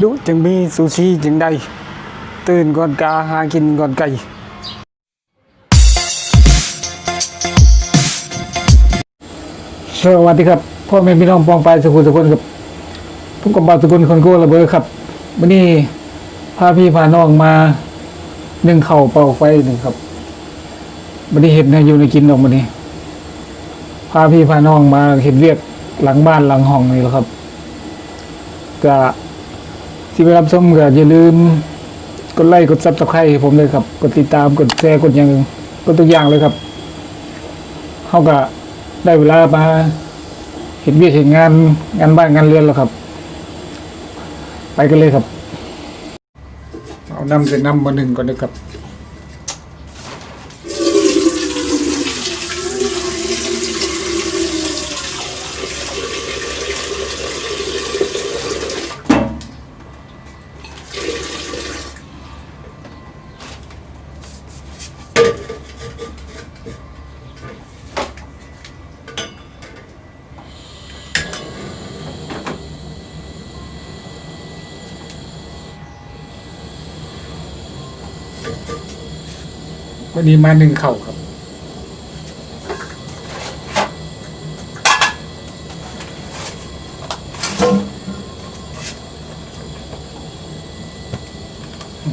ดูจึงมีซูชิจึงได้ ตื่นก่อนกาหากินก่อนไก่สวัสดีครับพ่อแม่พี่น้องปองไปสุขุมสุขคนครับผมกับบาสุกุลคนโก้ระเบิดครับวันนี้พาพี่พาน้องมาหนึ่งเข่าเป่าไฟหนึ่งครับวันนี้เห็นนะอยู่ในกินออกมานี้พาพี่พาน้องมาเห็นเรียกหลังบ้านหลังห้องนี่แหละครับก็ ที่ไปรับชมก็อย่าลืม กดไลค์กดซับสไครต์ให้ผมเลยครับ กดติดตามกดแชร์กดอย่างกดทุกอย่างเลยครับเขาก็ได้เวลามาเห็นเวียเห็นงานงานบ้านงานเรือนแล้วครับ ไปกันเลยครับ เอานำเสร็จนำมาหนึ่งก่อนนะครับ วันนี้มาหนึ่งเข่าครับ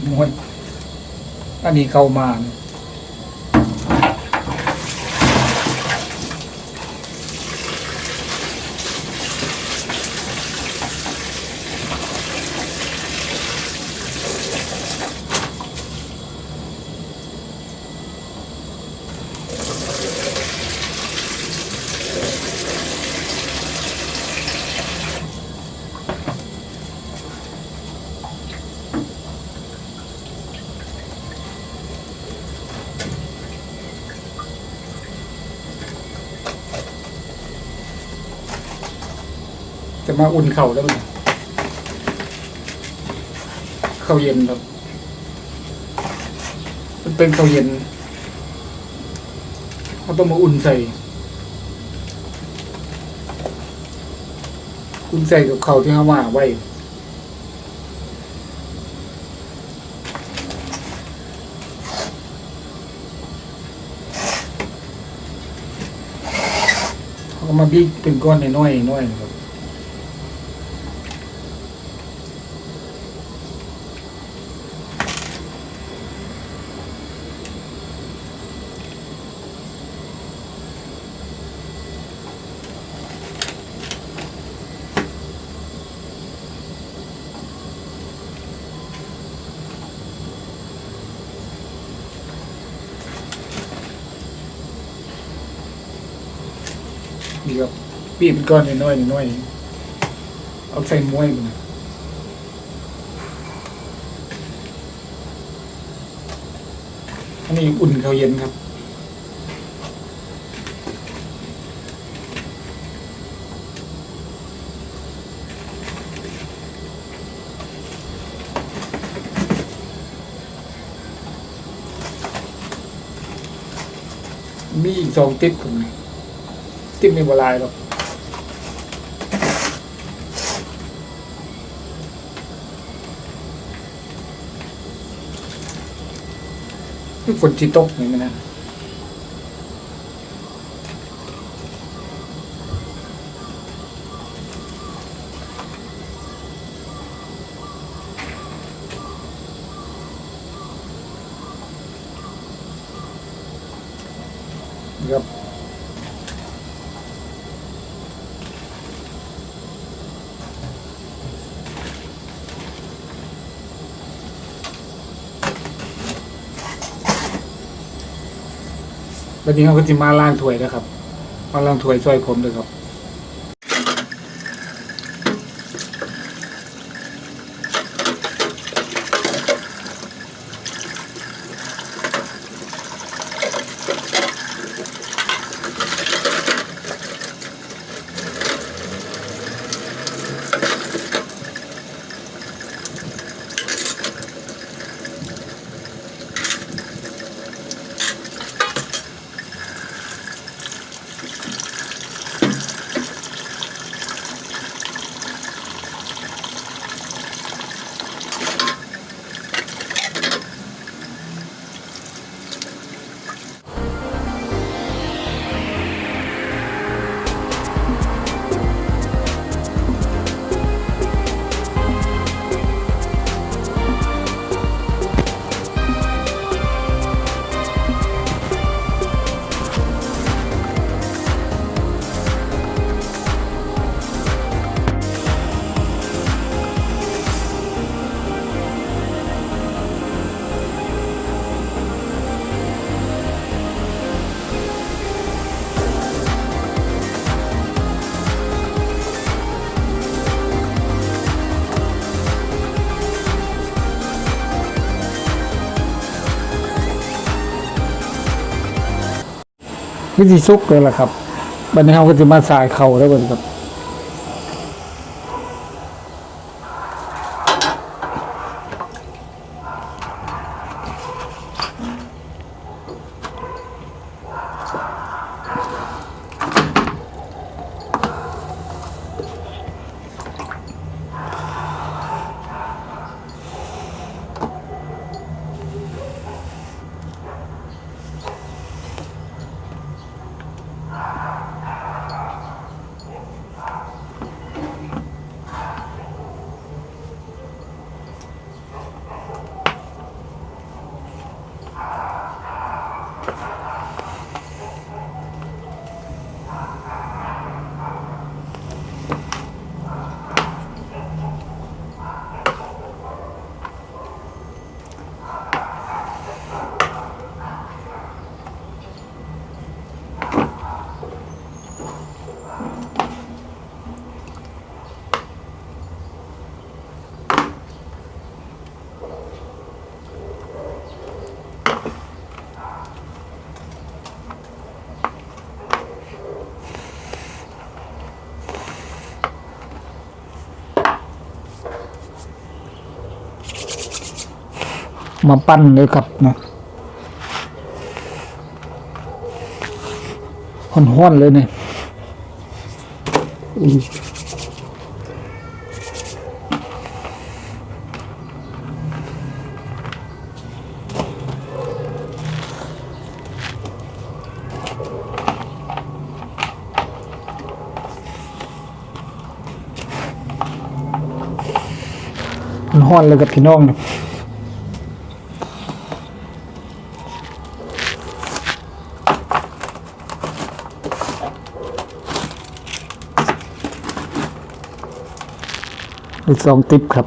มวนอันนี้เข้ามา จะมาอุ่นเข่าแล้วมันเข่าเย็นครับมันเป็นเข่าเย็นเขาต้องมาอุ่นใส่อุ่นใส่กับเข่าที่เขามาไว้เขาก็มาบี้เป็นก้อนน้อยน้อยๆครับ นี่ครับบีเป็นก้อนน้อยๆน้อยๆเอาใส่ม้วยมันอันนี้อุ่นเขาเย็นครับมีอีกสองติ๊บกับนี่ ติ๊บในโบราณหรอกฝนที่ตกนี่มันนะครับ วันนี้เขาก็จะมาล่างถ้วยนะครับมาล่างถ้วยช่วยผมด้วยครับ วิธีซุกเลยล่ะครับบันนี้เราก็จะมาสายเข่าแล้วกันครับ มาปั้นเลยครับนะห้อนๆเลยเนี่ยอุ้ยห้อนๆเลยกับพี่น้องเนี่ย อีกสองติปครับ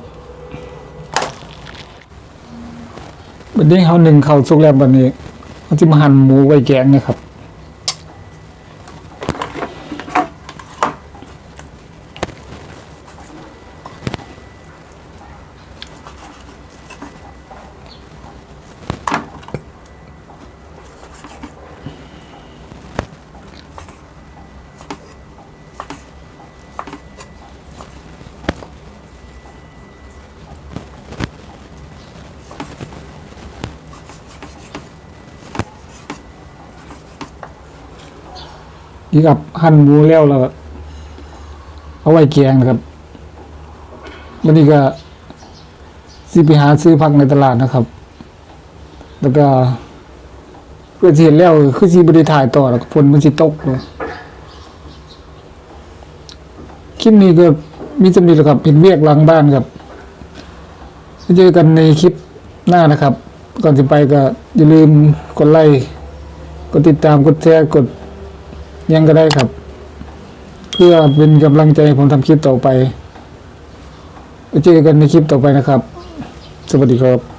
วันนี้เขาหนึ่งเขาสุกแล้ววันนี้เขาจะมาหั่นหมูไว้แกงนะครับ นี่กับหั่นหมูแล้วแล้วเอาไว้แกงนะครับวันนี้ก็สิไปหาซื้อผักในตลาดนะครับ แล้วก็เพื่อที่เห็นแล้วคือสิบริถ่ายต่อแล้วก็ฝนมันสิตกเลยคลิปนี้ก็มีจำนวนแล้วครับเห็นเวียกหลังบ้านครับเจอกันในคลิปหน้านะครับ ก่อนจะไปก็อย่าลืมกดไลค์กดติดตามกดแชร์กด ยังก็ได้ครับ เพื่อเป็นกำลังใจผมทำคลิปต่อไปไปเจอกันในคลิปต่อไปนะครับ สวัสดีครับ